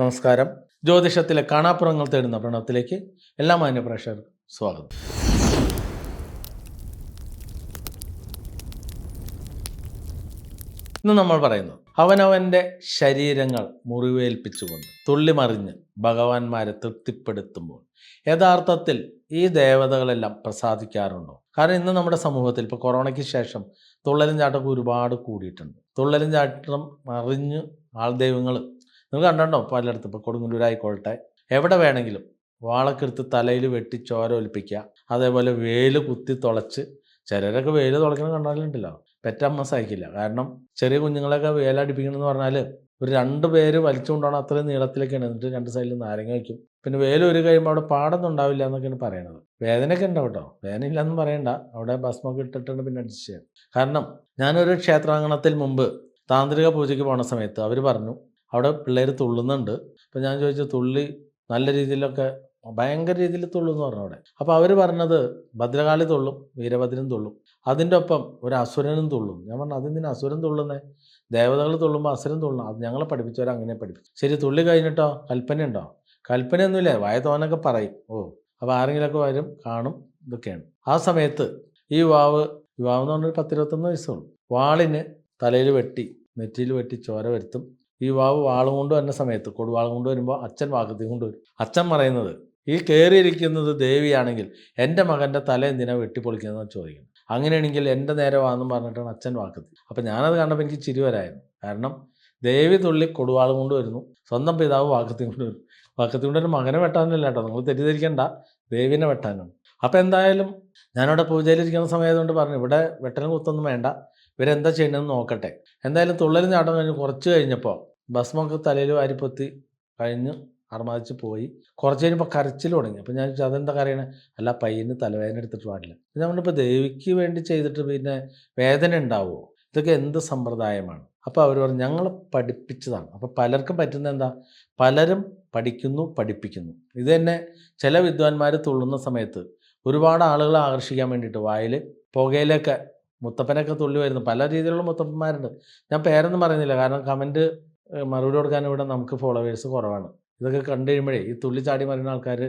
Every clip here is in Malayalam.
നമസ്കാരം. ജ്യോതിഷത്തിലെ കാണാപ്പുറങ്ങൾ തേടുന്ന പ്രണവത്തിലേക്ക് എല്ലാ മാന്യ പ്രേക്ഷകർക്കും സ്വാഗതം. ഇന്ന് നമ്മൾ പറയുന്നു അവനവന്റെ ശരീരങ്ങൾ മുറിവേൽപ്പിച്ചുകൊണ്ട് തുള്ളിമറിഞ്ഞ് ഭഗവാന്മാരെ തൃപ്തിപ്പെടുത്തുമ്പോൾ യഥാർത്ഥത്തിൽ ഈ ദേവതകളെല്ലാം പ്രസാദിക്കാറുണ്ടോ? കാരണം ഇന്ന് നമ്മുടെ സമൂഹത്തിൽ ഇപ്പോൾ കൊറോണയ്ക്ക് ശേഷം തുള്ളലും ചാട്ടമൊക്കെ ഒരുപാട് കൂടിയിട്ടുണ്ട്. തുള്ളലും ചാട്ടം അറിഞ്ഞ് ആൾ നിങ്ങൾ കണ്ടോ പലയിടത്തും ഇപ്പോൾ കൊടുങ്ങല്ലൂരായിക്കോട്ടെ. എവിടെ വേണമെങ്കിലും വാളക്കെടുത്ത് തലയിൽ വെട്ടി ചോര ഒലിപ്പിക്കുക. അതേപോലെ വേൽ കുത്തി തുളച്ച്. ചിലരൊക്കെ വേൽ തുളയ്ക്കണം കണ്ടാലുണ്ടല്ലോ. പെറ്റമ്മ സഹിക്കില്ല. കാരണം ചെറിയ കുഞ്ഞുങ്ങളൊക്കെ വേലടിപ്പിക്കണമെന്ന് പറഞ്ഞാൽ ഒരു രണ്ട് പേര് വലിച്ചുകൊണ്ടാണ് അത്രയും നീളത്തിലേക്കാണ് എന്നിട്ട് രണ്ട് സൈഡിൽ നാരങ്ങ വയ്ക്കും. പിന്നെ വേല ഒരു കഴിയുമ്പോൾ അവിടെ പാടൊന്നും ഉണ്ടാവില്ല എന്നൊക്കെയാണ് പറയണത്. വേദനയൊക്കെ ഉണ്ടാവും കേട്ടോ. വേദന ഇല്ലെന്ന് പറയണ്ട. അവിടെ ഭസ്മൊക്കെ ഇട്ടിട്ടാണ് പിന്നെ അഡ്ജസ്റ്റ് ചെയ്യാം. കാരണം ഞാനൊരു ക്ഷേത്രാങ്കണത്തിൽ മുമ്പ് താന്ത്രിക പൂജയ്ക്ക് പോണ സമയത്ത് അവർ പറഞ്ഞു അവിടെ പിള്ളേർ തുള്ളുന്നുണ്ട്. അപ്പോൾ ഞാൻ ചോദിച്ചു തുള്ളി നല്ല രീതിയിലൊക്കെ ഭയങ്കര രീതിയിൽ തുള്ളും എന്ന് പറഞ്ഞു അവിടെ. അപ്പോൾ അവർ പറഞ്ഞത് ഭദ്രകാളി തുള്ളും വീരഭദ്രൻ തുള്ളും. അതിന്റെ ഒപ്പം ഒരു അസുരനും തുള്ളും. ഞാൻ പറഞ്ഞു അതെന്തിനാ അസുരൻ തുള്ളുന്നേ? ദേവതകൾ തുള്ളുമ്പോൾ അസുരൻ തുള്ളണം. അത് ഞങ്ങളെ പഠിപ്പിച്ചവരെ അങ്ങനെ പഠിപ്പിച്ചു. ശരി തുള്ളി കഴിഞ്ഞിട്ടോ? കൽപ്പനയുണ്ടോ കൽപ്പനയൊന്നുമില്ല വായ തോനൊക്കെ പറയും. ഓ അപ്പോൾ ആരെങ്കിലുമൊക്കെ വരും കാണും ഇതൊക്കെയാണ്. ആ സമയത്ത് ഈ യുവാവ് യുവാവ് എന്ന് പറഞ്ഞൊരു പത്തിരുപത്തൊന്ന് വയസ്സുള്ളൂ വാളിന് തലയിൽ വെട്ടി നെറ്റിയിൽ വെട്ടി ചോര വരുത്തും. ഈ വാവ് വാളും കൊണ്ട് വരുന്ന സമയത്ത് കൊടുവാളും കൊണ്ട് വരുമ്പോൾ അച്ഛൻ വാക്കത്തി കൊണ്ട് വരും. അച്ഛൻ പറയുന്നത് ഈ കയറിയിരിക്കുന്നത് ദേവിയാണെങ്കിൽ എന്റെ മകന്റെ തല എന്തിനാ വെട്ടിപ്പൊളിക്കുന്നതെന്ന് ചോദിക്കുന്നു അങ്ങനെയാണെങ്കിൽ എന്റെ നേരെ വാന്നും പറഞ്ഞിട്ടാണ് അച്ഛൻ വാക്കത്തി അപ്പം ഞാനത് കണ്ടപ്പോൾ എനിക്ക് ചിരി വരായിരുന്നു. കാരണം ദേവി തുള്ളി കൊടുവാളും കൊണ്ട് വരുന്നു. സ്വന്തം പിതാവ് വാക്കത്തി കൊണ്ട് വരും. വാക്കത്തി കൊണ്ട് ഒരു മകനെ വെട്ടാനല്ല കേട്ടോ. നിങ്ങൾ തെറ്റിദ്ധരിക്കണ്ട. ദേവിനെ വെട്ടാനാണ്. അപ്പോൾ എന്തായാലും ഞാനവിടെ പൂജയിലിരിക്കുന്ന സമയത്തുകൊണ്ട് പറഞ്ഞു ഇവിടെ വെട്ടനും കുത്തൊന്നും വേണ്ട. ഇവരെന്താ ചെയ്യണമെന്ന് നോക്കട്ടെ. എന്തായാലും തുള്ളലും ചാട്ടം കഴിഞ്ഞ് കുറച്ച് കഴിഞ്ഞപ്പോൾ ഭസ്മൊക്കെ തലയിൽ വാരിപ്പൊത്തി കഴിഞ്ഞ് അർമാദിച്ച് പോയി. കുറച്ച് കഴിഞ്ഞപ്പോൾ കരച്ചിൽ തുടങ്ങി. അപ്പോൾ ഞാൻ അതെന്താ കരയണേ? അല്ല പയ്യന് തലവേദന എടുത്തിട്ട് പാടില്ല. നമ്മളിപ്പോൾ ദേവിക്ക് വേണ്ടി ചെയ്തിട്ട് പിന്നെ വേദന ഉണ്ടാവുമോ? ഇതൊക്കെ എന്ത് സമ്പ്രദായമാണ്? അപ്പോൾ അവർ പറഞ്ഞു ഞങ്ങൾ പഠിപ്പിച്ചതാണ്. അപ്പോൾ പലർക്കും പറ്റുന്ന എന്താ? പലരും പഠിക്കുന്നു പഠിപ്പിക്കുന്നു. ഇത് തന്നെ ചില വിദ്വാൻമാർ തുള്ളുന്ന സമയത്ത് ഒരുപാട് ആളുകളെ ആകർഷിക്കാൻ വേണ്ടിയിട്ട് വായിൽ പുകയിലൊക്കെ മുത്തപ്പനൊക്കെ തുള്ളി വരുന്നു പല രീതിയിലുള്ള മുത്തപ്പന്മാരുണ്ട്. ഞാൻ പേരൊന്നും പറയുന്നില്ല. കാരണം കമന്റ് മറുപടി കൊടുക്കാൻ ഇവിടെ നമുക്ക് ഫോളോവേഴ്സ് കുറവാണ്. ഇതൊക്കെ കണ്ടു കഴിയുമ്പോഴേ ഈ തുള്ളി ചാടി മറിയുന്ന ആൾക്കാർ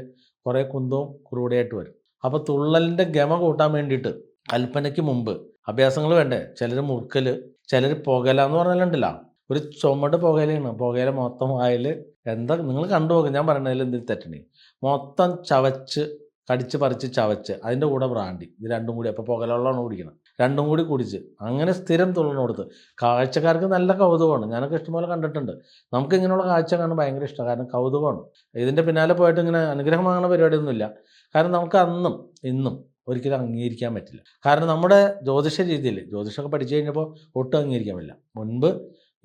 കുറേ കുന്തവും കുറുകൂടെയായിട്ട് വരും. അപ്പോൾ തുള്ളലിന്റെ ഗമ കൂട്ടാൻ വേണ്ടിയിട്ട് കൽപ്പനയ്ക്ക് മുമ്പ് അഭ്യാസങ്ങൾ വേണ്ടേ? ചിലർ മുറുക്കൽ ചിലർ പുകല എന്ന് പറഞ്ഞാലുണ്ടല്ല. ഒരു ചുമട് പുകയിലാണ് പുകയില മൊത്തം വായിൽ എന്താ നിങ്ങൾ കണ്ടു നോക്ക്. ഞാൻ പറയണതിൽ എന്തെങ്കിലും തെറ്റണേ മൊത്തം ചവച്ച് കടിച്ച് പറിച്ച് ചവച്ച് അതിന്റെ കൂടെ ബ്രാണ്ടി ഇത് രണ്ടും കൂടി. അപ്പോൾ പുകലുള്ളതാണ് കുടിക്കണം രണ്ടും കൂടി കുടിച്ച്. അങ്ങനെ സ്ഥിരം തുള്ളണം കൊടുത്ത്. കാഴ്ചക്കാർക്ക് നല്ല കൗതുകമാണ്. ഞാനൊക്കെ ഇഷ്ടംപോലെ കണ്ടിട്ടുണ്ട്. നമുക്ക് ഇങ്ങനെയുള്ള കാഴ്ച കാണാൻ ഭയങ്കര ഇഷ്ടമാണ്. കാരണം കൗതുകമാണ്. ഇതിന്റെ പിന്നാലെ പോയിട്ട് ഇങ്ങനെ അനുഗ്രഹം പരിപാടിയൊന്നുമില്ല. കാരണം നമുക്ക് അന്നും ഇന്നും ഒരിക്കലും അംഗീകരിക്കാൻ പറ്റില്ല. കാരണം നമ്മുടെ ജ്യോതിഷ രീതിയിൽ ജ്യോതിഷമൊക്കെ പഠിച്ചു കഴിഞ്ഞപ്പോൾ ഒട്ടും അംഗീകരിക്കാൻ പറ്റില്ല. മുൻപ്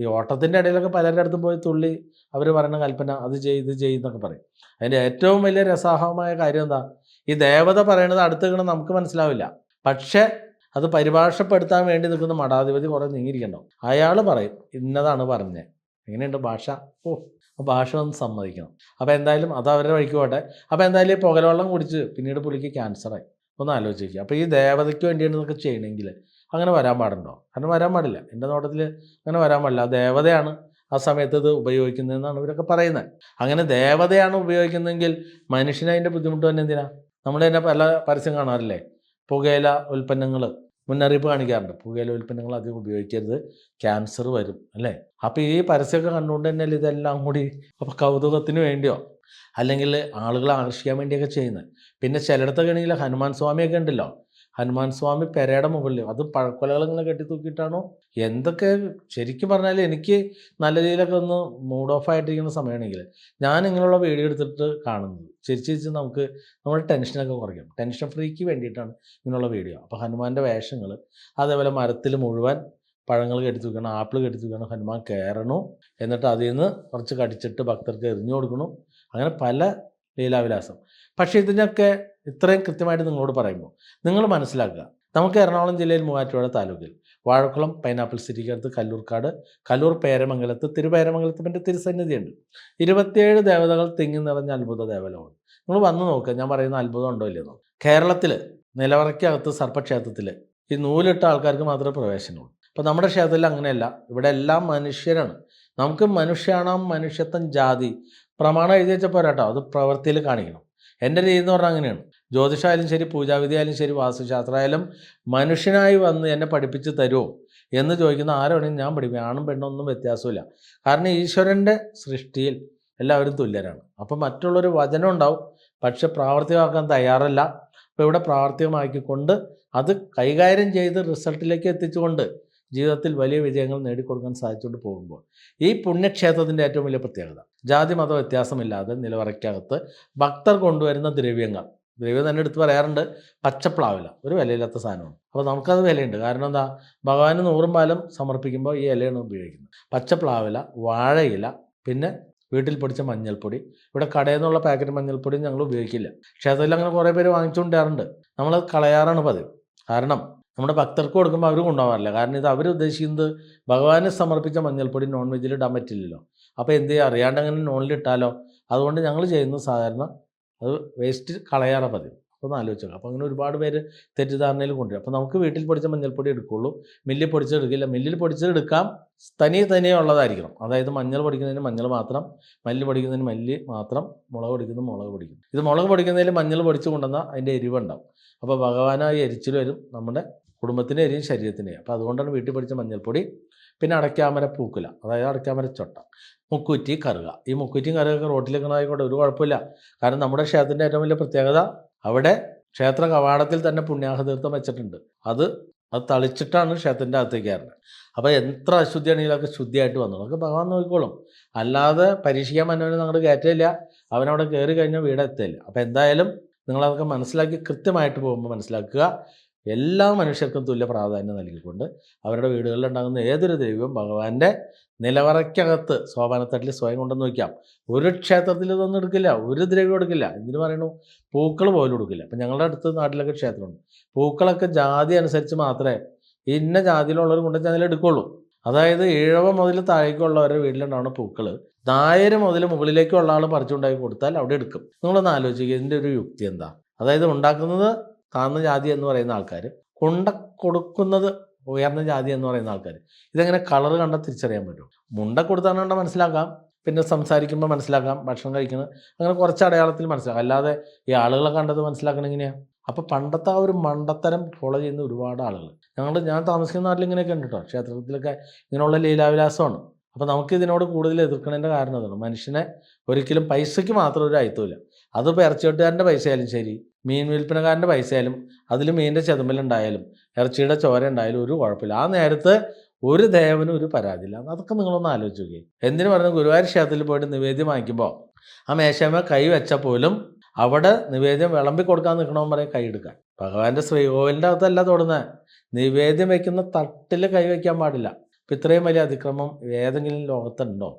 ഈ ഓട്ടത്തിന്റെ ഇടയിലൊക്കെ പലരുടെ അടുത്തും പോയി തുള്ളി അവർ പറയുന്ന കൽപ്പന അത് ചെയ്ത് ഇത് ചെയ്യുന്നൊക്കെ പറയും. അതിന്റെ ഏറ്റവും വലിയ രസാഹമായ കാര്യം എന്താ? ഈ ദേവത പറയണത് അടുത്ത് കിണ നമുക്ക് മനസ്സിലാവില്ല. പക്ഷേ അത് പരിഭാഷപ്പെടുത്താൻ വേണ്ടി നിൽക്കുന്ന മഠാധിപതി കുറേ നീങ്ങിയിരിക്കണ്ടാവും അയാൾ പറയും ഇന്നതാണ് പറഞ്ഞത് എങ്ങനെയുണ്ട് ഭാഷ? ഓ ഭാഷ ഒന്ന് സമ്മതിക്കണം. അപ്പോൾ എന്തായാലും അത് അവരെ വഴിക്ക് പോട്ടെ. അപ്പോൾ എന്തായാലും പുകലവെള്ളം കുടിച്ച് പിന്നീട് പുള്ളിക്ക് ക്യാൻസറായി ഒന്ന് ആലോചിക്കുക അപ്പോൾ ഈ ദേവതയ്ക്ക് വേണ്ടിയാണ് ഇതൊക്കെ ചെയ്യണമെങ്കിൽ അങ്ങനെ വരാൻ പാടുണ്ടോ? അങ്ങനെ വരാൻ പാടില്ല. എന്റെ നോട്ടത്തിൽ അങ്ങനെ വരാൻ പാടില്ല. ദേവതയാണ് ആ സമയത്ത് ഇത് ഉപയോഗിക്കുന്നതെന്നാണ് ഇവരൊക്കെ പറയുന്നത്. അങ്ങനെ ദേവതയാണ് ഉപയോഗിക്കുന്നതെങ്കിൽ മനുഷ്യന് അതിന്റെ ബുദ്ധിമുട്ട് തന്നെ എന്തിനാ? നമ്മൾ തന്നെ പല പരസ്യം കാണാറില്ലേ? പുകയില ഉൽപ്പന്നങ്ങൾ മുന്നറിയിപ്പ് കാണിക്കാറുണ്ട്. പുകയില ഉൽപ്പന്നങ്ങൾ അധികം ഉപയോഗിക്കരുത്. ക്യാൻസർ വരും അല്ലേ? അപ്പോൾ ഈ പരസ്യമൊക്കെ കണ്ടുകൊണ്ട് തന്നെ ഇതെല്ലാം കൂടി അപ്പോൾ കൗതുകത്തിന് വേണ്ടിയോ? അല്ലെങ്കിൽ ആളുകളെ ആകർഷിക്കാൻ വേണ്ടിയൊക്കെ ചെയ്യുന്നത്. പിന്നെ ചിലയിടത്തൊക്കെ ആണെങ്കിൽ ഹനുമാൻ സ്വാമിയൊക്കെ ഉണ്ടല്ലോ. ഹനുമാൻ സ്വാമി പെരയുടെ മുകളിൽ അത് പഴക്കൊലകൾ ഇങ്ങനെ കെട്ടി തൂക്കിയിട്ടാണോ? എന്തൊക്കെ ശരിക്കും പറഞ്ഞാൽ എനിക്ക് നല്ല രീതിയിലൊക്കെ ഒന്ന് മൂഡ് ഓഫ് ആയിട്ടിരിക്കുന്ന സമയമാണെങ്കിൽ ഞാൻ ഇങ്ങനെയുള്ള വീഡിയോ എടുത്തിട്ട് കാണുന്നത്. ചിരിച്ച് ചിരിച്ച് നമുക്ക് നമ്മുടെ ടെൻഷനൊക്കെ കുറയ്ക്കും. ടെൻഷൻ ഫ്രീക്ക് വേണ്ടിയിട്ടാണ് ഇങ്ങനെയുള്ള വീഡിയോ അപ്പോൾ ഹനുമാന്റെ വേഷങ്ങൾ അതേപോലെ മരത്തിൽ മുഴുവൻ പഴങ്ങൾ കെട്ടി തൂക്കണം ആപ്പിൾ കെട്ടി തൂക്കണം ഹനുമാൻ കയറണു. എന്നിട്ട് അതിൽ നിന്ന് കുറച്ച് കടിച്ചിട്ട് ഭക്തർക്ക് എറിഞ്ഞു കൊടുക്കണം. അങ്ങനെ പല ലീലാവിലാസം. പക്ഷേ ഇതിനൊക്കെ ഇത്രയും കൃത്യമായിട്ട് നിങ്ങളോട് പറയുമ്പോൾ നിങ്ങൾ മനസ്സിലാക്കുക. നമുക്ക് എറണാകുളം ജില്ലയിൽ മൂവാറ്റുപുഴ താലൂക്കിൽ വാഴക്കുളം പൈനാപ്പിൾ സിറ്റിക്കടുത്ത് കല്ലൂർക്കാട് കല്ലൂർ പേരമംഗലത്ത് തിരുപേരമംഗലത്ത് എന്റെ തിരുസന്നിധിയുണ്ട്. ഇരുപത്തിയേഴ് ദേവതകൾ തിങ്ങി നിറഞ്ഞ അത്ഭുത ദേവലമാണ് നിങ്ങൾ വന്ന് നോക്കുക ഞാൻ പറയുന്ന അത്ഭുതം ഉണ്ടോ ഇല്ലെന്നോ കേരളത്തിൽ നിലവറയ്ക്കകത്ത് സർപ്പക്ഷേത്രത്തിൽ ഈ നൂലിട്ട ആൾക്കാർക്ക് മാത്രമേ പ്രവേശനമുള്ളൂ. അപ്പോൾ നമ്മുടെ ക്ഷേത്രത്തിൽ അങ്ങനെയല്ല. ഇവിടെ എല്ലാം മനുഷ്യരാണ്. നമുക്ക് മനുഷ്യാണാം മനുഷ്യത്വം ജാതി. പ്രമാണം എഴുതി വെച്ച പോരാട്ടോ. അത് പ്രവൃത്തിയിൽ കാണിക്കണം. എന്റെ രീതി എന്ന് പറഞ്ഞാൽ അങ്ങനെയാണ്. ജ്യോതിഷമായാലും ശരി പൂജാവിധി ആയാലും ശരി വാസ്തുശാസ്ത്രമായാലും മനുഷ്യനായി വന്ന് എന്നെ പഠിപ്പിച്ച് തരുമോ എന്ന് ചോദിക്കുന്ന ആരോടെങ്കിലും ഞാൻ പഠിപ്പിക്കും. ആണും പെണ്ണും ഒന്നും വ്യത്യാസമില്ല കാരണം ഈശ്വരന്റെ സൃഷ്ടിയിൽ എല്ലാവരും തുല്യരാണ്. അപ്പം മറ്റുള്ളൊരു വചനം ഉണ്ടാവും. പക്ഷെ പ്രാവർത്തികമാക്കാൻ തയ്യാറല്ല. അപ്പോൾ ഇവിടെ പ്രാവർത്തികമാക്കിക്കൊണ്ട് അത് കൈകാര്യം ചെയ്ത് റിസൾട്ടിലേക്ക് എത്തിച്ചുകൊണ്ട് ജീവിതത്തിൽ വലിയ വിജയങ്ങൾ നേടിക്കൊടുക്കാൻ സാധിച്ചുകൊണ്ട് പോകുമ്പോൾ. ഈ പുണ്യക്ഷേത്രത്തിന്റെ ഏറ്റവും വലിയ പ്രത്യേകത ജാതി മത വ്യത്യാസമില്ലാതെ നിലവറയ്ക്കകത്ത് ഭക്തർ കൊണ്ടുവരുന്ന ദ്രവ്യങ്ങൾ. ദ്രവ്യം തന്നെ എടുത്ത് പറയാറുണ്ട് പച്ചപ്ലാവില ഒരു വിലയില്ലാത്ത സാധനമാണ്. അപ്പോൾ നമുക്കത് വിലയുണ്ട്. കാരണം എന്താ? ഭഗവാന് നൂറും പാലം സമർപ്പിക്കുമ്പോൾ ഈ ഇലയാണ് ഉപയോഗിക്കുന്നത്. പച്ചപ്ലാവില വാഴയില പിന്നെ വീട്ടിൽ പൊടിച്ച മഞ്ഞൾപ്പൊടി. ഇവിടെ കടയിൽ നിന്നുള്ള പാക്കറ്റ് മഞ്ഞൾപ്പൊടി ഞങ്ങൾ ഉപയോഗിക്കില്ല. ക്ഷേത്രത്തിൽ അങ്ങനെ കുറേ പേര് വാങ്ങിച്ചുകൊണ്ടിരാറുണ്ട് നമ്മൾ കളയാറാണ് പതിവ്. കാരണം നമ്മുടെ ഭക്തർക്ക് കൊടുക്കുമ്പോൾ അവർ കൊണ്ടുപോകാറില്ല. കാരണം ഇത് അവരുദ്ദേശിക്കുന്നത് ഭഗവാനെ സമർപ്പിച്ച മഞ്ഞൾപ്പൊടി നോൺ വെജിൽ ഇടാൻ പറ്റില്ലല്ലോ. അപ്പോൾ എന്ത് ചെയ്യുക അറിയാണ്ട് അങ്ങനെ നോണിലിട്ടാലോ അതുകൊണ്ട് ഞങ്ങൾ ചെയ്യുന്നത് സാധാരണ അത് വേസ്റ്റ് കളയാറ പതിവ്. ഒന്ന് ആലോചിച്ച് നോക്കാം. അപ്പോൾ അങ്ങനെ ഒരുപാട് പേര് തെറ്റിദ്ധാരണയിൽ കൊണ്ടുവരും. അപ്പോൾ നമുക്ക് വീട്ടിൽ പൊടിച്ച മഞ്ഞൾപ്പൊടി എടുക്കുള്ളൂ. മില്ലിൽ പൊടിച്ചെടുക്കില്ല. മില്ലിൽ പൊടിച്ചെടുക്കാം. തനി തനിയെ ഉള്ളതായിരിക്കണം. അതായത് മഞ്ഞൾ പൊടിക്കുന്നതിന് മഞ്ഞൾ മാത്രം മല്ലി പൊടിക്കുന്നതിന് മല്ലി മാത്രം മുളക് പൊടിക്കുന്ന മുളക് പൊടിക്കും. ഇത് മുളക് പൊടിക്കുന്നതിൽ മഞ്ഞൾ പൊടിച്ച് കൊണ്ടുവന്നാൽ അതിന്റെ എരിവുണ്ടാവും. അപ്പോൾ ഭഗവാനായി എരിച്ചിൽ വരും നമ്മുടെ കുടുംബത്തിന്റെ എരിയും ശരീരത്തിന്റെയും അപ്പോൾ അതുകൊണ്ടാണ് വീട്ടിൽ പൊടിച്ച മഞ്ഞൾപ്പൊടി പിന്നെ അടയ്ക്കാമര പൂക്കുല അതായത് അടയ്ക്കാമര ചൊട്ട മുക്കുറ്റി കറുക. ഈ മുക്കുറ്റിയും കറുകൊക്കെ റോട്ടിലേക്കണായിക്കോട്ടെ ഒരു കുഴപ്പമില്ല. കാരണം നമ്മുടെ ക്ഷേത്രത്തിന്റെ ഏറ്റവും വലിയ പ്രത്യേകത അവിടെ ക്ഷേത്ര കവാടത്തിൽ തന്നെ പുണ്യാഹതീർത്ഥം വെച്ചിട്ടുണ്ട്. അത് അത് തളിച്ചിട്ടാണ് ക്ഷേത്രത്തിന്റെ അകത്തേക്ക് കയറുന്നത്. അപ്പോൾ എത്ര അശുദ്ധിയാണെങ്കിലും അതൊക്കെ ശുദ്ധിയായിട്ട് വന്നു. അതൊക്കെ ഭഗവാൻ നോക്കിക്കോളും. അല്ലാതെ പരീക്ഷിക്കാൻ മനോനെ അങ്ങോട്ട് കയറ്റില്ല അവനവിടെ കയറി കഴിഞ്ഞാൽ വീട് എത്തില്ല അപ്പോൾ എന്തായാലും നിങ്ങളതൊക്കെ മനസ്സിലാക്കി കൃത്യമായിട്ട് പോകുമ്പോൾ മനസ്സിലാക്കുക. എല്ലാ മനുഷ്യർക്കും തുല്യ പ്രാധാന്യം നൽകിക്കൊണ്ട് അവരുടെ വീടുകളിൽ ഉണ്ടാകുന്ന ഏതൊരു ദൈവം ഭഗവാന്റെ നിലവറയ്ക്കകത്ത് സോപാനത്തട്ടിൽ സ്വയം കൊണ്ടെന്ന് വയ്ക്കാം. ഒരു ക്ഷേത്രത്തിൽ ഇതൊന്നും എടുക്കില്ല ഒരു ദ്രവ്യം എടുക്കില്ല. എന്തിനു പറയണു? പൂക്കൾ പോലും എടുക്കില്ല. അപ്പം ഞങ്ങളുടെ അടുത്ത് നാട്ടിലൊക്കെ ക്ഷേത്രമുണ്ട്. പൂക്കളൊക്കെ ജാതി അനുസരിച്ച് മാത്രമേ ഇന്ന ജാതിയിലുള്ളവർ കൊണ്ട് എടുക്കുള്ളൂ. അതായത് ഈഴവ മുതൽ താഴേക്കുള്ളവരുടെ വീട്ടിലുണ്ടാവുന്ന പൂക്കൾ നായര് മുതൽ മുകളിലേക്കുള്ള ആൾ പറിച്ചുണ്ടാക്കി കൊടുത്താൽ അവിടെ എടുക്കും. നിങ്ങളൊന്ന് ആലോചിക്കുക ഇതിന്റെ ഒരു യുക്തി എന്താ? അതായത് ഉണ്ടാക്കുന്നത് താഴ്ന്ന ജാതി എന്ന് പറയുന്ന ആൾക്കാർ കൊണ്ട കൊടുക്കുന്നത് ഉയർന്ന ജാതി എന്ന് പറയുന്ന ആൾക്കാർ ഇതെങ്ങനെ കളർ കണ്ട തിരിച്ചറിയാൻ പറ്റും? മുണ്ട കൊടുത്താണ് കണ്ടാൽ മനസ്സിലാക്കാം പിന്നെ സംസാരിക്കുമ്പോൾ മനസ്സിലാക്കാം ഭക്ഷണം കഴിക്കുന്നത് അങ്ങനെ കുറച്ച് അടയാളത്തിൽ മനസ്സിലാക്കാം. അല്ലാതെ ഈ ആളുകളെ കണ്ടത് മനസ്സിലാക്കണം എങ്ങനെയാണ് അപ്പോൾ പണ്ടത്തെ ആ ഒരു മണ്ടത്തരം ഫോളോ ചെയ്യുന്ന ഒരുപാട് ആളുകൾ ഞങ്ങൾ ഞാൻ താമസിക്കുന്ന നാട്ടിൽ ഇങ്ങനെയൊക്കെ ഉണ്ട് കേട്ടോ ക്ഷേത്രത്തിലൊക്കെ ഇങ്ങനെയുള്ള ലീലാവിലാസമാണ്. അപ്പോൾ നമുക്ക് ഇതിനോട് കൂടുതൽ എതിർക്കണതിന്റെ കാരണം അതാണ്. മനുഷ്യനെ ഒരിക്കലും പൈസയ്ക്ക് മാത്രം ഒരു അയത്തമില്ല അതിപ്പോൾ ഇറച്ചിവെട്ടുകാരന്റെ പൈസ ആയാലും ശരി മീൻ വിൽപ്പനക്കാരന്റെ പൈസ ആയാലും അതിൽ മീനിന്റെ ചെതുമ്പലുണ്ടായാലും ഇറച്ചിയുടെ ചോര ഉണ്ടായാലും ഒരു കുഴപ്പമില്ല. ആ നേരത്ത് ഒരു ദേവനും ഒരു പരാതിയില്ല. അതൊക്കെ നിങ്ങളൊന്ന് ആലോചിച്ച് നോക്കി എന്തിനു പറഞ്ഞു ഗുരുവായൂർ ക്ഷേത്രത്തിൽ പോയിട്ട് നിവേദ്യം വാങ്ങിക്കുമ്പോൾ ആ മേശമ്മ കൈ വെച്ചാൽ പോലും അവിടെ നിവേദ്യം വിളമ്പി കൊടുക്കാൻ നിൽക്കണമെന്ന് പറയും കൈ എടുക്കാൻ ഭഗവാന്റെ ശ്രീകോവിലിന്റെ അകത്തല്ല തൊടുന്നത് നിവേദ്യം വയ്ക്കുന്ന തട്ടിൽ കൈ വയ്ക്കാൻ പാടില്ല. ഇപ്പം ഇത്രയും വലിയ അതിക്രമം ഏതെങ്കിലും ലോകത്തുണ്ടോ?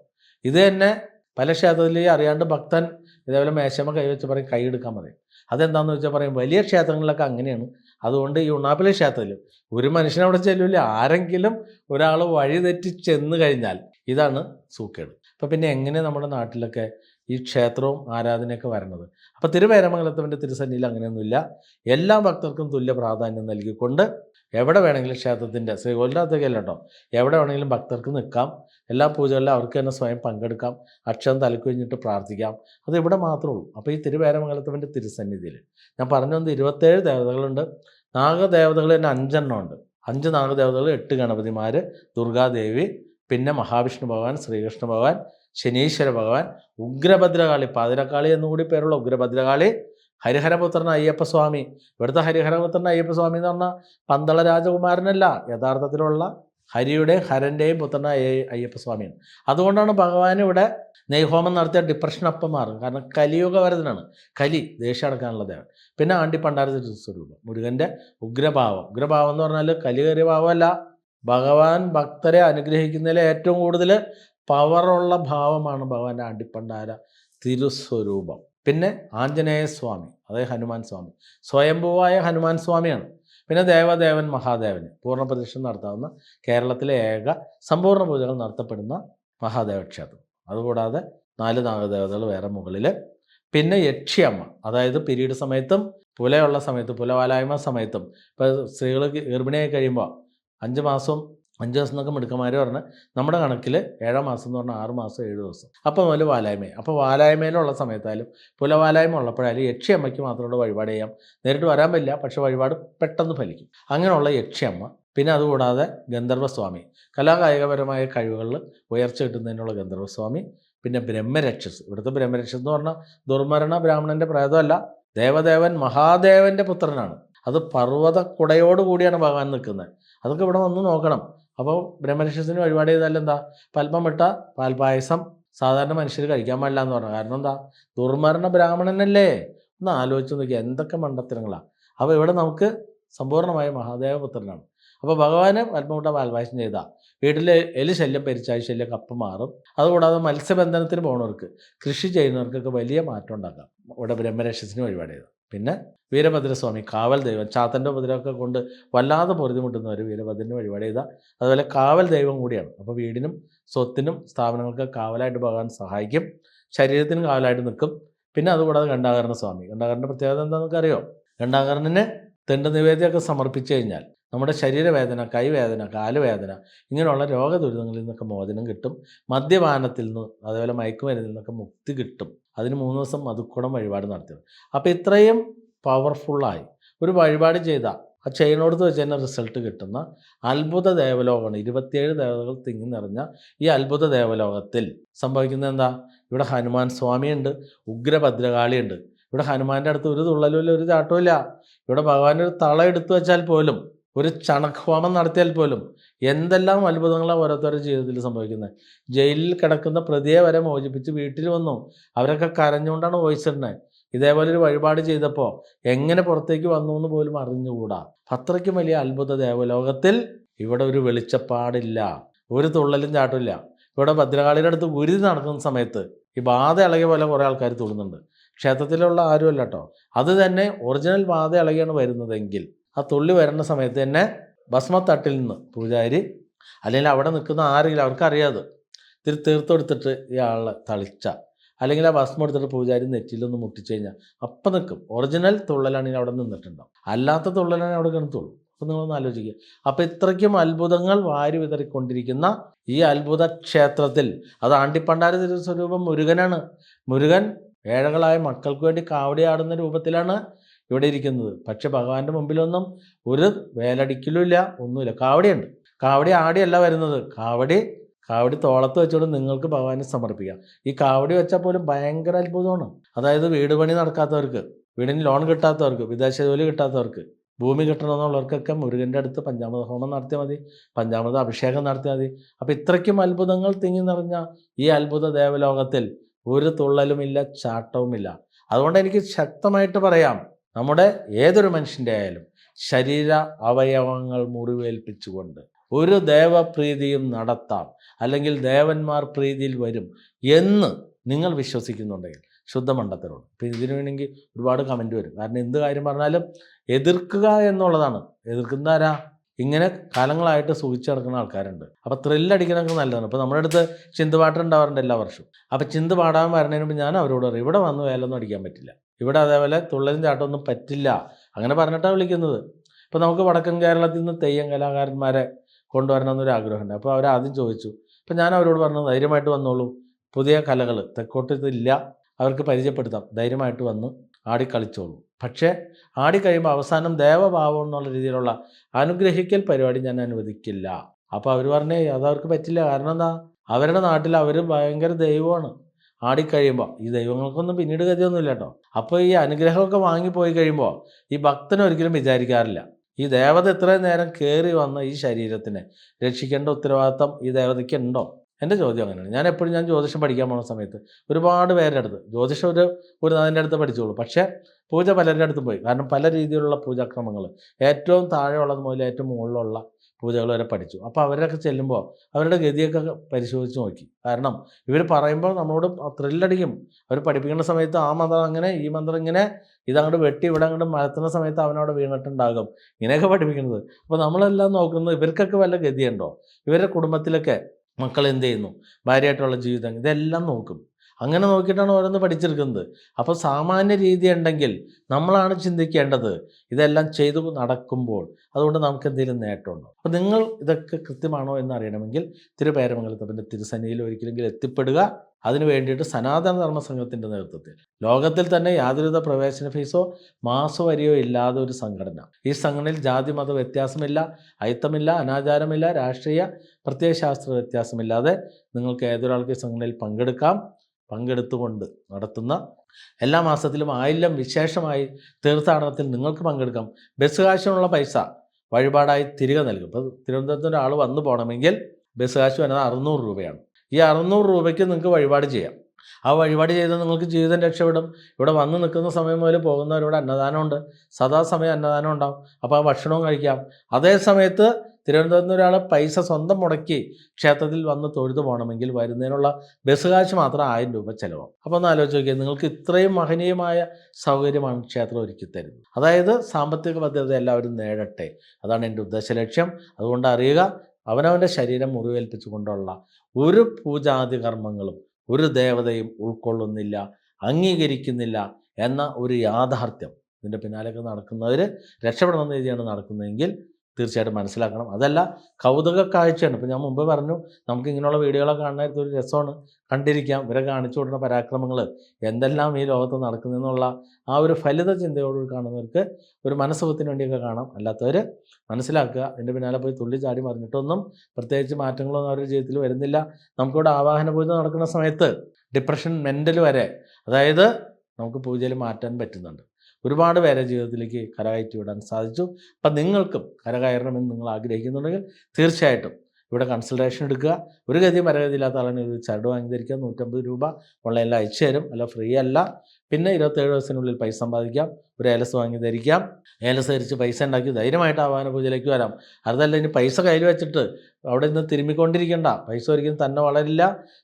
ഇത് തന്നെ പല ക്ഷേത്രത്തിൽ അറിയാണ്ട് ഭക്തൻ ഇതേപോലെ മേശമ കൈവച്ച് പറയും കൈ എടുക്കാൻ പറയും. അതെന്താണെന്ന് വെച്ചാൽ പറയും വലിയ ക്ഷേത്രങ്ങളിലൊക്കെ അങ്ങനെയാണ്. അതുകൊണ്ട് ഈ ഉണ്ണാപ്പിലെ ക്ഷേത്രത്തിൽ ഒരു മനുഷ്യനവിടെ ചെല്ലില്ല. ആരെങ്കിലും ഒരാൾ വഴി തെറ്റി ചെന്ന് കഴിഞ്ഞാൽ ഇതാണ് സൂക്കേട്. അപ്പം പിന്നെ എങ്ങനെ നമ്മുടെ നാട്ടിലൊക്കെ ഈ ക്ഷേത്രവും ആരാധനയൊക്കെ വരണത്. അപ്പോൾ തിരുവേരമംഗലത്തവന്റെ തിരുസന്നിയിൽ അങ്ങനെയൊന്നുമില്ല. എല്ലാ ഭക്തർക്കും തുല്യ പ്രാധാന്യം നൽകിക്കൊണ്ട് എവിടെ വേണമെങ്കിലും ക്ഷേത്രത്തിന്റെ ശ്രീ അകത്തേക്കല്ല കേട്ടോ എവിടെ വേണമെങ്കിലും ഭക്തർക്ക് നിൽക്കാം. എല്ലാ പൂജകളിലും അവർക്ക് തന്നെ സ്വയം പങ്കെടുക്കാം. അക്ഷരം തലക്കുഴിഞ്ഞിട്ട് പ്രാർത്ഥിക്കാം. അത് ഇവിടെ മാത്രമേ ഉള്ളൂ. അപ്പോൾ ഈ തിരുവേരമംഗലത്തവന്റെ തിരുസന്നിധിയിൽ ഞാൻ പറഞ്ഞു വന്നത് ഇരുപത്തേഴ് ദേവതകളുണ്ട്. നാഗദേവതകൾ തന്നെ അഞ്ചെണ്ണം ഉണ്ട്. അഞ്ച് നാഗദേവതകൾ എട്ട് ഗണപതിമാർ ദുർഗാദേവി പിന്നെ മഹാവിഷ്ണു ഭഗവാൻ ശ്രീകൃഷ്ണ ഭഗവാൻ ശനീശ്വര ഭഗവാൻ ഉഗ്രഭദ്രകാളി പാതിരക്കാളി എന്നുകൂടി പേരുള്ള ഉഗ്രഭദ്രകാളി ഹരിഹരപുത്രൻ അയ്യപ്പസ്വാമി. ഇവിടുത്തെ ഹരിഹരപുത്രൻ അയ്യപ്പസ്വാമി എന്ന് പറഞ്ഞാൽ പന്തള രാജകുമാരനല്ല യഥാർത്ഥത്തിലുള്ള ഹരിയുടെ ഹരന്റെയും പുത്രനായ അയ്യപ്പസ്വാമിയാണ്. അതുകൊണ്ടാണ് ഭഗവാൻ ഇവിടെ നെയ്ഹോമം നടത്തിയ ഡിപ്രഷൻ അപ്പം മാറും കാരണം കലിയുഗ വരതനാണ് കലി ദേഷ്യം അടക്കാനുള്ള ദേവൻ. പിന്നെ ആണ്ടി പണ്ടാരത്തി സ്വരൂപം മുരുകന്റെ ഉഗ്രഭാവം. ഉഗ്രഭാവം എന്ന് പറഞ്ഞാൽ കലി കയറിയ ഭാവമല്ല. ഭഗവാൻ ഭക്തരെ അനുഗ്രഹിക്കുന്നതിൽ ഏറ്റവും കൂടുതൽ പവറുള്ള ഭാവമാണ് ഭഗവാന്റെ ആണ്ടിപ്പണ്ടാര തിരുസ്വരൂപം. പിന്നെ ആഞ്ജനേയ സ്വാമി അതായത് ഹനുമാൻ സ്വാമി. സ്വയംഭൂവായ ഹനുമാൻ സ്വാമിയാണ്. പിന്നെ ദേവദേവൻ മഹാദേവന് പൂർണ പ്രതിഷ്ഠ നടത്താവുന്ന കേരളത്തിലെ ഏക സമ്പൂർണ പൂജകൾ നടത്തപ്പെടുന്ന മഹാദേവ ക്ഷേത്രം അതുകൂടാതെ നാല് നാഗദേവതകൾ വേറെ മുകളിൽ പിന്നെ യക്ഷിയമ്മ അതായത് പിരീഡ് സമയത്തും പുലയുള്ള സമയത്തും പുലവാലായ്മ സമയത്തും. ഇപ്പോൾ സ്ത്രീകൾ ഗർഭിണിയായി കഴിയുമ്പോൾ അഞ്ച് മാസം അഞ്ച് ദിവസം എന്നൊക്കെ മിടുക്കന്മാർ പറഞ്ഞ് നമ്മുടെ കണക്കിൽ ഏഴാം മാസം എന്ന് പറഞ്ഞാൽ ആറ് മാസം ഏഴ് ദിവസം. അപ്പോൾ മുതൽ വാലായ്മ അപ്പോൾ വാലായ്മയിലുള്ള സമയത്തായാലും പുലവാലായ്മ ഉള്ളപ്പോഴായാലും യക്ഷിയമ്മയ്ക്ക് മാത്രമേ വഴിപാട് ചെയ്യാം. നേരിട്ട് വരാൻ പറ്റില്ല പക്ഷേ വഴിപാട് പെട്ടെന്ന് ഫലിക്കും. അങ്ങനെയുള്ള യക്ഷിയമ്മ പിന്നെ അതുകൂടാതെ ഗന്ധർവസ്വാമി. കലാകായികപരമായ കഴിവുകളിൽ ഉയർച്ച കിട്ടുന്നതിനുള്ള ഗന്ധർവസ്വാമി പിന്നെ ബ്രഹ്മരക്ഷസ്. ഇവിടുത്തെ ബ്രഹ്മരക്ഷസ് എന്ന് പറഞ്ഞാൽ ദുർമരണ ബ്രാഹ്മണന്റെ പ്രേതമല്ല ദേവദേവൻ മഹാദേവന്റെ പുത്രനാണ്. അത് പർവത കുടയോടുകൂടിയാണ് ഭഗവാൻ നിൽക്കുന്നത്. അതൊക്കെ ഇവിടെ വന്ന് നോക്കണം. അപ്പോൾ ബ്രഹ്മരക്ഷസിന് വഴിപാട് ചെയ്താൽ എന്താ? പൽപ്പമിട്ട പാൽപായസം സാധാരണ മനുഷ്യർ കഴിക്കാൻ പാടില്ല എന്ന് പറഞ്ഞു. കാരണം എന്താ? ദുർമരണ ബ്രാഹ്മണനല്ലേ? ഒന്ന് ആലോചിച്ച് നോക്കിയാൽ എന്തൊക്കെ മണ്ടത്തരങ്ങളാണ് അപ്പോൾ ഇവിടെ നമുക്ക് സമ്പൂർണമായ മഹാദേവപുത്രനാണ്. അപ്പോൾ ഭഗവാന് പൽപ്പമുട്ട പാൽപായസം ചെയ്താൽ വീട്ടിലെ എലി ശല്യം പെരിച്ചാഴി ശല്യം കപ്പ് മാറും. അതുകൂടാതെ മത്സ്യബന്ധനത്തിന് പോകുന്നവർക്ക് കൃഷി ചെയ്യുന്നവർക്കൊക്കെ വലിയ മാറ്റം ഉണ്ടാക്കാം. ഇവിടെ ബ്രഹ്മരക്ഷസിന് വഴിപാട് ചെയ്തു. പിന്നെ വീരഭദ്രസ്വാമി കാവൽ ദൈവം ചാത്തന്റെ ഉപദ്രവമൊക്കെ കൊണ്ട് വല്ലാതെ പൊറുതിമുട്ടുന്നവർ വീരഭദ്രന് വഴിപാട് ചെയ്ത അതുപോലെ കാവൽ ദൈവം കൂടിയാണ്. അപ്പോൾ വീടിനും സ്വത്തിനും സ്ഥാപനങ്ങൾക്ക് കാവലായിട്ട് പോകാൻ സഹായിക്കും. ശരീരത്തിനും കാവലായിട്ട് നിൽക്കും. പിന്നെ അതുകൂടാതെ ഗണ്ടാകരണ സ്വാമി ഗണ്ടാകരന്റെ പ്രത്യേകത എന്താണെന്ന് അറിയോ ഗണ്ടാകരണിന് തെണ്ട് നിവേദ്യമൊക്കെ സമർപ്പിച്ചു കഴിഞ്ഞാൽ നമ്മുടെ ശരീരവേദന കൈവേദന കാലുവേദന ഇങ്ങനെയുള്ള രോഗദുരിതങ്ങളിൽ നിന്നൊക്കെ മോചനം കിട്ടും. മദ്യപാനത്തിൽ നിന്ന് അതേപോലെ മയക്കുമരുന്നിൽ നിന്നൊക്കെ മുക്തി കിട്ടും. അതിന് മൂന്ന് ദിവസം മധുക്കുടം വഴിപാട് നടത്തിയത്. അപ്പോൾ ഇത്രയും പവർഫുള്ളായി ഒരു വഴിപാട് ചെയ്ത ആ ചെയിനോടത്ത് വെച്ച് തന്നെ റിസൾട്ട് കിട്ടുന്ന അത്ഭുത ദേവലോകമാണ്. ഇരുപത്തിയേഴ് ദേവതകൾ തിങ്ങി നിറഞ്ഞ ഈ അത്ഭുത ദേവലോകത്തിൽ സംഭവിക്കുന്നത് എന്താ? ഇവിടെ ഹനുമാൻ സ്വാമിയുണ്ട് ഉഗ്രഭദ്രകാളിയുണ്ട്. ഇവിടെ ഹനുമാന്റെ അടുത്ത് ഒരു തുള്ളലുമില്ല ഒരു ചാട്ടവും ഇവിടെ ഭഗവാൻ ഒരു തള എടുത്തു വെച്ചാൽ പോലും ഒരു ചണക്ഹോമം നടത്തിയാൽ പോലും എന്തെല്ലാം അത്ഭുതങ്ങളാണ് ഓരോരുത്തരുടെ ജീവിതത്തിൽ സംഭവിക്കുന്നത്. ജയിലിൽ കിടക്കുന്ന പ്രതിയെ വരെ മോചിപ്പിച്ച് വീട്ടിൽ വന്നു. അവരൊക്കെ കരഞ്ഞുകൊണ്ടാണ് വോയിച്ചിരുന്നത് ഇതേപോലെ ഒരു വഴിപാട് ചെയ്തപ്പോൾ എങ്ങനെ പുറത്തേക്ക് വന്നു എന്ന് പോലും അറിഞ്ഞുകൂടാ. അത്രയ്ക്കും വലിയ അത്ഭുത ദേവലോകത്തിൽ ഇവിടെ ഒരു വെളിച്ചപ്പാടില്ല ഒരു തുള്ളലും ചാട്ടില്ല ഇവിടെ ഭദ്രകാളിയുടെ അടുത്ത് ഉരുതി നടക്കുന്ന സമയത്ത് ഈ ബാധ ഇളകിയ പോലെ കുറേ ആൾക്കാർ തുള്ളുന്നുണ്ട്. ക്ഷേത്രത്തിലുള്ള ആരുമല്ല കേട്ടോ അത് തന്നെ ഒറിജിനൽ പാത ഇളകിയാണ് വരുന്നതെങ്കിൽ. ആ തുള്ളി വരുന്ന സമയത്ത് തന്നെ ഭസ്മത്തട്ടിൽ നിന്ന് പൂജാരി അല്ലെങ്കിൽ അവിടെ നിൽക്കുന്ന ആരെങ്കിലും അവർക്കറിയാതെ. തിരി തീർത്തെടുത്തിട്ട് ഇയാളെ തളിച്ച. അല്ലെങ്കിൽ ആ ഭസ്മം എടുത്തിട്ട് പൂജാരി നെറ്റിലൊന്ന് മുട്ടിച്ചു കഴിഞ്ഞാൽ അപ്പം നിൽക്കും. ഒറിജിനൽ തുള്ളലാണെങ്കിൽ അവിടെ നിന്നിട്ടുണ്ടാവും. അല്ലാത്ത തുള്ളലാണെങ്കിൽ അവിടെ കിണത്തുള്ളൂ അപ്പം നിങ്ങളൊന്ന് ആലോചിക്കുക അപ്പം ഇത്രയ്ക്കും അത്ഭുതങ്ങൾ വാരി വിതറിക്കൊണ്ടിരിക്കുന്ന ഈ അത്ഭുത ക്ഷേത്രത്തിൽ അത് ആണ്ടിപ്പണ്ടാര തിരുസ്വരൂപം മുരുകനാണ്. മുരുകൻ ഏഴകളായ മക്കൾക്ക് വേണ്ടി കാവടിയാടുന്ന രൂപത്തിലാണ് ഇവിടെ ഇരിക്കുന്നത്. പക്ഷെ ഭഗവാന്റെ മുമ്പിലൊന്നും ഒരു വേലടിക്കലുമില്ല ഒന്നുമില്ല. കാവടിയുണ്ട്. കാവടി ആടിയല്ല വരുന്നത്. കാവടി കാവടി തോളത്ത് വെച്ചുകൊണ്ട് നിങ്ങൾക്ക് ഭഗവാനെ സമർപ്പിക്കാം. ഈ കാവടി വെച്ചാൽ പോലും ഭയങ്കര അത്ഭുതമാണ്. അതായത് വീട് പണി നടക്കാത്തവർക്ക് വീടിന് ലോൺ കിട്ടാത്തവർക്ക് വിദേശ ജോലി കിട്ടാത്തവർക്ക് ഭൂമി കിട്ടണമെന്നുള്ളവർക്കൊക്കെ മുരുകന്റെ അടുത്ത് പഞ്ചാമൃത ഹോമം നടത്തിയാൽ മതി പഞ്ചാമൃത അഭിഷേകം നടത്തിയാൽ മതി. അപ്പം ഇത്രയ്ക്കും അത്ഭുതങ്ങൾ തിങ്ങി നിറഞ്ഞ ഈ അത്ഭുത ദേവലോകത്തിൽ ഒരു തുള്ളലുമില്ല ചാട്ടവുമില്ല. അതുകൊണ്ട് എനിക്ക് ശക്തമായിട്ട് പറയാം നമ്മുടെ ഏതൊരു മനുഷ്യന്റെ ആയാലും ശരീര അവയവങ്ങൾ മുറിവേൽപ്പിച്ചുകൊണ്ട് ഒരു ദേവപ്രീതിയും നടത്താം അല്ലെങ്കിൽ ദേവന്മാർ പ്രീതിയിൽ വരും എന്ന് നിങ്ങൾ വിശ്വസിക്കുന്നുണ്ടെങ്കിൽ ശുദ്ധമണ്ഡത്തരോട് അപ്പോൾ ഇതിനു വേണമെങ്കിൽ ഒരുപാട് കമന്റ് വരും. കാരണം എന്ത് കാര്യം പറഞ്ഞാലും എതിർക്കുക എന്നുള്ളതാണ്. എതിർക്കുന്ന ആരാ? ഇങ്ങനെ കാലങ്ങളായിട്ട് സൂക്ഷിച്ചു നടക്കുന്ന ആൾക്കാരുണ്ട്. അപ്പോൾ ത്രില്ലടിക്കണമൊക്കെ നല്ലതാണ്. ഇപ്പോൾ നമ്മുടെ അടുത്ത് ചിന്തുപാട്ട് ഉണ്ടാവാറുണ്ട് എല്ലാ വർഷവും. അപ്പോൾ ചിന്ത് പാടാൻ വരണതിന് മുമ്പ് ഞാൻ അവരോട് പറയും ഇവിടെ വന്ന് വേലൊന്നും അടിക്കാൻ പറ്റില്ല. ഇവിടെ അതേപോലെ തുള്ളലും ചാട്ടമൊന്നും പറ്റില്ല. അങ്ങനെ പറഞ്ഞിട്ടാണ് വിളിക്കുന്നത്. അപ്പോൾ നമുക്ക് വടക്കൻ കേരളത്തിൽ നിന്ന് തെയ്യം കലാകാരന്മാരെ കൊണ്ടുവരണമെന്നൊരു ആഗ്രഹമുണ്ട്. അപ്പോൾ അവർ ആദ്യം ചോദിച്ചു. അപ്പോൾ ഞാൻ അവരോട് പറഞ്ഞു ധൈര്യമായിട്ട് വന്നോളൂ. പുതിയ കലകൾ തെക്കോട്ട് ഇതില്ല അവർക്ക് പരിചയപ്പെടുത്താം. ധൈര്യമായിട്ട് വന്ന് ആടി കളിച്ചോളൂ പക്ഷേ ആടിക്കഴിയുമ്പോൾ അവസാനം ദേവഭാവം എന്നുള്ള രീതിയിലുള്ള അനുഗ്രഹിക്കൽ പരിപാടി ഞാൻ അനുവദിക്കില്ല. അപ്പോൾ അവർ പറഞ്ഞേ അത് അവർക്ക് പറ്റില്ല. കാരണം എന്താ? അവരുടെ നാട്ടിൽ അവർ ഭയങ്കര ദൈവമാണ്. ആടിക്കഴിയുമ്പോൾ ഈ ദൈവങ്ങൾക്കൊന്നും പിന്നീട് ഗതിയൊന്നുമില്ല കേട്ടോ. അപ്പോൾ ഈ അനുഗ്രഹമൊക്കെ വാങ്ങിപ്പോയി കഴിയുമ്പോൾ ഈ ഭക്തൻ ഒരിക്കലും വിചാരിക്കാറില്ല. ഈ ദേവത ഇത്രയും നേരം കയറി വന്ന ഈ ശരീരത്തിനെ രക്ഷിക്കേണ്ട ഉത്തരവാദിത്തം ഈ ദേവതയ്ക്ക് ഉണ്ടോ? എന്റെ ചോദ്യം അങ്ങനെയാണ്. ഞാൻ എപ്പോഴും ഞാൻ ജ്യോതിഷം പഠിക്കാൻ പോകുന്ന സമയത്ത് ഒരുപാട് പേരുടെ അടുത്ത് ജ്യോതിഷം ഒരു ഒരു അതിന്റെ അടുത്ത് പഠിച്ചോളൂ. പക്ഷേ പൂജ പലരുടെ അടുത്തും പോയി. കാരണം പല രീതിയിലുള്ള പൂജാക്രമങ്ങൾ ഏറ്റവും താഴെയുള്ളത് മുതൽ ഏറ്റവും മുകളിലുള്ള പൂജകൾ വരെ പഠിച്ചു. അപ്പോൾ അവരൊക്കെ ചെല്ലുമ്പോൾ അവരുടെ ഗതിയൊക്കെ പരിശോധിച്ച് നോക്കി. കാരണം ഇവർ പറയുമ്പോൾ നമ്മളോട് ത്രില്ലടിക്കും. അവർ പഠിപ്പിക്കേണ്ട സമയത്ത് ആ മന്ത്രം അങ്ങനെ ഈ മന്ത്രം ഇങ്ങനെ ഇതങ്ങോട്ട് വെട്ടി ഇവിടെ അങ്ങോട്ട് മരത്തുന്ന സമയത്ത് അവനവിടെ വീണിട്ടുണ്ടാകും. ഇങ്ങനെയൊക്കെ പഠിപ്പിക്കുന്നത്. അപ്പോൾ നമ്മളെല്ലാം നോക്കുന്നത് ഇവർക്കൊക്കെ വല്ല ഗതിയുണ്ടോ? ഇവരുടെ കുടുംബത്തിലൊക്കെ മക്കൾ എന്ത് ചെയ്യുന്നു ഭാര്യയായിട്ടുള്ള ജീവിതം ഇതെല്ലാം നോക്കും. അങ്ങനെ നോക്കിയിട്ടാണ് ഓരോന്ന് പഠിച്ചെടുക്കുന്നത് അപ്പോൾ സാമാന്യ രീതി ഉണ്ടെങ്കിൽ നമ്മളാണ് ചിന്തിക്കേണ്ടത് ഇതെല്ലാം ചെയ്തു നടക്കുമ്പോൾ അതുകൊണ്ട് നമുക്ക് എന്തെങ്കിലും നേട്ടമുണ്ടോ? അപ്പോൾ നിങ്ങൾ ഇതൊക്കെ കൃത്യമാണോ എന്ന് അറിയണമെങ്കിൽ തിരുപേരമംഗലത്തപ്പന്റെ തിരുസന്നിയിൽ ഒരിക്കലെങ്കിലും എത്തിപ്പെടുക. അതിനു വേണ്ടിയിട്ട് സനാതന ധർമ്മ സംഘത്തിന്റെ നേതൃത്വത്തിൽ. ലോകത്തിൽ തന്നെ യാതൊരുവിധ പ്രവേശന ഫീസോ മാസോ വരിയോ ഇല്ലാതെ ഒരു സംഘടന. ഈ സംഘടനയിൽ ജാതി മത വ്യത്യാസമില്ല അയിത്തമില്ല അനാചാരമില്ല രാഷ്ട്രീയ പ്രത്യയശാസ്ത്ര വ്യത്യാസമില്ലാതെ നിങ്ങൾക്ക് ഏതൊരാൾക്ക് ഈ സംഘടനയിൽ പങ്കെടുക്കാം പങ്കെടുത്തുകൊണ്ട് നടത്തുന്ന എല്ലാ മാസത്തിലും ആയില്ലം വിശേഷമായി തീർത്ഥാടനത്തിൽ നിങ്ങൾക്ക് പങ്കെടുക്കാം. ബസ് കാശിനുള്ള പൈസ വഴിപാടായി തിരികെ നൽകും. ഇപ്പോൾ തിരുവനന്തപുരത്ത് ഒരാൾ വന്നു പോകണമെങ്കിൽ ബസ് കാശ് വരുന്നത് അറുന്നൂറ് രൂപയാണ്. ഈ അറുന്നൂറ് രൂപയ്ക്ക് നിങ്ങൾക്ക് വഴിപാട് ചെയ്യാം. ആ വഴിപാട് ചെയ്ത് നിങ്ങൾക്ക് ജീവിതം രക്ഷപ്പെടും. ഇവിടെ വന്ന് നിൽക്കുന്ന സമയം മുതൽ പോകുന്നവരിവിടെ അന്നദാനമുണ്ട് സദാസമയം അന്നദാനം ഉണ്ടാവും. അപ്പോൾ ആ ഭക്ഷണവും കഴിക്കാം. അതേ സമയത്ത് തിരുവനന്തപുരത്ത് ഒരാൾ പൈസ സ്വന്തം മുടക്കി ക്ഷേത്രത്തിൽ വന്ന് തൊഴുതു പോകണമെങ്കിൽ വരുന്നതിനുള്ള ബസ് കാശ് മാത്രം ആയിരം രൂപ ചിലവാകും. അപ്പോൾ ഒന്ന് ആലോചിച്ച് നോക്കിയാൽ നിങ്ങൾക്ക് ഇത്രയും മഹനീയമായ സൗകര്യമാണ് ക്ഷേത്രം ഒരുക്കി തരുന്നത്. അതായത് സാമ്പത്തിക ഭദ്രത എല്ലാവരും നേടട്ടെ. അതാണ് എന്റെ ഉദ്ദേശ ലക്ഷ്യം. അതുകൊണ്ട് അറിയുക അവനവന്റെ ശരീരം മുറിവേൽപ്പിച്ചുകൊണ്ടുള്ള ഒരു പൂജാതി കർമ്മങ്ങളും ഒരു ദേവതയും ഉൾക്കൊള്ളുന്നില്ല അംഗീകരിക്കുന്നില്ല എന്ന ഒരു യാഥാർത്ഥ്യം ഇതിന്റെ പിന്നാലെയൊക്കെ നടക്കുന്നവർ രക്ഷപ്പെടണമെന്ന് രീതിയാണ് നടക്കുന്നതെങ്കിൽ തീർച്ചയായിട്ടും മനസ്സിലാക്കണം. അതല്ല കൗതുക കാഴ്ചയാണ്. ഇപ്പം ഞാൻ മുമ്പ് പറഞ്ഞു നമുക്ക് ഇങ്ങനെയുള്ള വീഡിയോകളൊക്കെ കാണുന്ന ഒരു രസമാണ്. കണ്ടിരിക്കാം ഇവരെ കാണിച്ചു കൊടുക്കുന്ന പരാക്രമങ്ങൾ എന്തെല്ലാം ഈ ലോകത്ത് നടക്കുന്നതെന്നുള്ള ആ ഒരു ഫലിത ചിന്തയോട് കാണുന്നവർക്ക് ഒരു മനസ്സുഖത്തിന് വേണ്ടിയൊക്കെ കാണാം. അല്ലാത്തവർ മനസ്സിലാക്കുക. അതിന്റെ പിന്നാലെ പോയി തുള്ളി ചാടി മറിഞ്ഞിട്ടൊന്നും പ്രത്യേകിച്ച് മാറ്റങ്ങളൊന്നും അവരുടെ ജീവിതത്തിൽ വരുന്നില്ല. നമുക്കിവിടെ ആവാഹന പൂജ നടക്കുന്ന സമയത്ത് ഡിപ്രഷൻ മെന്റൽ വരെ അതായത് നമുക്ക് പൂജയിൽ മാറ്റാൻ പറ്റുന്നുണ്ട്. ഒരുപാട് പേരെ ജീവിതത്തിലേക്ക് കരകയറ്റി വിടാൻ സാധിച്ചു. അപ്പം നിങ്ങൾക്കും കരകയറണമെന്ന് നിങ്ങൾ ആഗ്രഹിക്കുന്നുണ്ടെങ്കിൽ തീർച്ചയായിട്ടും ഇവിടെ കൺസൾട്ടേഷൻ എടുക്കുക. ഒരു ഗതി മരഗതിയില്ലാത്ത ആളാണ്. ഒരു ചരട് വാങ്ങി നൂറ്റമ്പത് രൂപ ഓൺലൈനിൽ അയച്ചു തരും. അല്ല ഫ്രീ അല്ല. പിന്നെ ഇരുപത്തേഴ് ദിവസത്തിനുള്ളിൽ പൈസ സമ്പാദിക്കാം. ഒരു ഏലസ് വാങ്ങി ധരിക്കാം ഏലസ് ധരിച്ച് പൈസ ഉണ്ടാക്കി ധൈര്യമായിട്ട് ആവാന പൂജയിലേക്ക് വരാം. അതല്ല ഇനി പൈസ കയ്യിൽ വെച്ചിട്ട് അവിടെ നിന്ന് തിരുമ്മിക്കൊണ്ടിരിക്കേണ്ട. പൈസ ഒരിക്കലും തന്നെ വളരില്ല.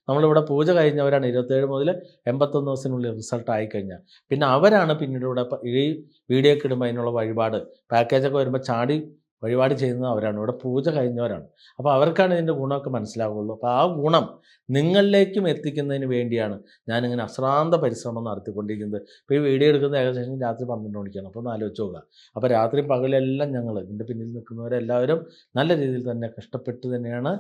നമ്മളിവിടെ പൂജ കഴിഞ്ഞവരാണ്. ഇരുപത്തേഴ് മുതൽ എൺപത്തൊന്ന് ദിവസത്തിനുള്ളിൽ റിസൾട്ട് ആയിക്കഴിഞ്ഞാൽ. പിന്നെ അവരാണ് പിന്നീട് ഇവിടെ ഈ വീഡിയോ ഒക്കെ ഇടുമ്പോൾ അതിനുള്ള വഴിപാട്. പാക്കേജൊക്കെ വരുമ്പോൾ ചാടി വഴിപാട് ചെയ്യുന്നത് അവരാണ്. ഇവിടെ പൂജ കഴിഞ്ഞവരാണ്. അപ്പോൾ അവർക്കാണ് ഇതിന്റെ ഗുണമൊക്കെ മനസ്സിലാവുള്ളൂ. അപ്പോൾ ആ ഗുണം നിങ്ങളിലേക്കും എത്തിക്കുന്നതിന് വേണ്ടിയാണ് ഞാനിങ്ങനെ അശ്രാന്ത പരിശ്രമം നടത്തിക്കൊണ്ടിരിക്കുന്നത്. ഇപ്പോൾ ഈ വീഡിയോ എടുക്കുന്നത് ഏകദേശം രാത്രി പന്ത്രണ്ട് മണിക്കാണ്. അപ്പോൾ ഒന്ന് ആലോചിച്ച് നോക്കുക. അപ്പോൾ രാത്രി പകലെല്ലാം ഞങ്ങൾ ഇതിന്റെ പിന്നിൽ നിൽക്കുന്നവരെല്ലാവരും നല്ല രീതിയിൽ തന്നെ കഷ്ടപ്പെട്ട് തന്നെയാണ്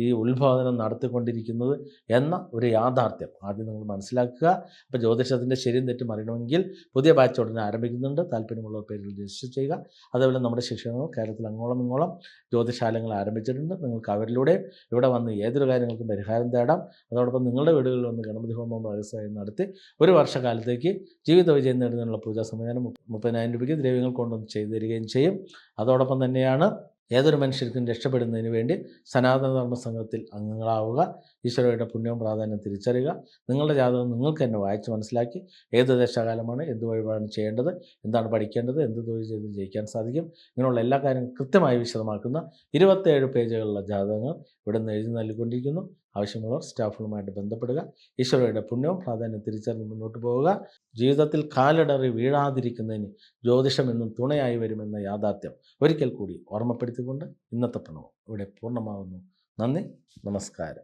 ഈ ഉത്ബോധനം നടത്തിക്കൊണ്ടിരിക്കുന്നത് എന്ന ഒരു യാഥാർത്ഥ്യം. ആദ്യം നിങ്ങൾ മനസ്സിലാക്കുക. അപ്പോൾ ജ്യോതിഷത്തിന്റെ ശരിയും തെറ്റും അറിയണമെങ്കിൽ പുതിയ ബാച്ച് ഉടനെ ആരംഭിക്കുന്നുണ്ട്. താല്പര്യമുള്ള പേരിൽ രജിസ്റ്റർ ചെയ്യുക. അതേപോലെ നമ്മുടെ ശിക്ഷണങ്ങൾ കേരളത്തിൽ അങ്ങോളം ഇങ്ങോളം ജ്യോതിശാലങ്ങൾ ആരംഭിച്ചിട്ടുണ്ട്. നിങ്ങൾക്ക് അവരിലൂടെ ഇവിടെ വന്ന് ഏതൊരു കാര്യങ്ങൾക്കും പരിഹാരം തേടാം. അതോടൊപ്പം നിങ്ങളുടെ വീടുകളിൽ വന്ന് ഗണപതി ഹോമം വ്യവസായം നടത്തി ഒരു വർഷക്കാലത്തേക്ക് ജീവിത വിജയം നേടുന്നതിനുള്ള പൂജാ സംവിധാനം മുപ്പതിനായിരം രൂപയ്ക്ക് ദ്രവ്യങ്ങൾ കൊണ്ടുവന്ന് ചെയ്തു തരികയും ചെയ്യും. അതോടൊപ്പം തന്നെയാണ് ഏതൊരു മനുഷ്യർക്കും രക്ഷപ്പെടുന്നതിന് വേണ്ടി സനാതനധർമ്മ സംഘത്തിൽ അംഗങ്ങളാവുക ഈശ്വരയുടെ പുണ്യവും പ്രാധാന്യം തിരിച്ചറിയുക. നിങ്ങളുടെ ജാതകം നിങ്ങൾക്ക് തന്നെ വായിച്ച് മനസ്സിലാക്കി ഏത് ദശകാലമാണ് എന്ത് വഴിപാടാണ് ചെയ്യേണ്ടത് എന്താണ് പഠിക്കേണ്ടത് എന്ത് തൊഴിൽ ചെയ്ത് ജയിക്കാൻ സാധിക്കും. ഇങ്ങനെയുള്ള എല്ലാ കാര്യങ്ങളും കൃത്യമായി വിശദമാക്കുന്ന ഇരുപത്തേഴ് പേജുകളുള്ള ജാതകങ്ങൾ ഇവിടെ നിന്ന് എഴുതി നൽകിക്കൊണ്ടിരിക്കുന്നു. ആവശ്യമുള്ളവർ സ്റ്റാഫുകളുമായിട്ട് ബന്ധപ്പെടുക. ഈശ്വരയുടെ പുണ്യവും പ്രാധാന്യം തിരിച്ചറിഞ്ഞ് മുന്നോട്ട് പോവുക. ജീവിതത്തിൽ കാലിടറി വീഴാതിരിക്കുന്നതിന് ജ്യോതിഷം എന്നും തുണയായി വരുമെന്ന യാഥാർത്ഥ്യം ഒരിക്കൽ കൂടി ഓർമ്മപ്പെടുത്തിക്കൊണ്ട് ഇന്നത്തെ പ്രണവം ഇവിടെ പൂർണമാകുന്നു നന്ദി. നമസ്കാരം.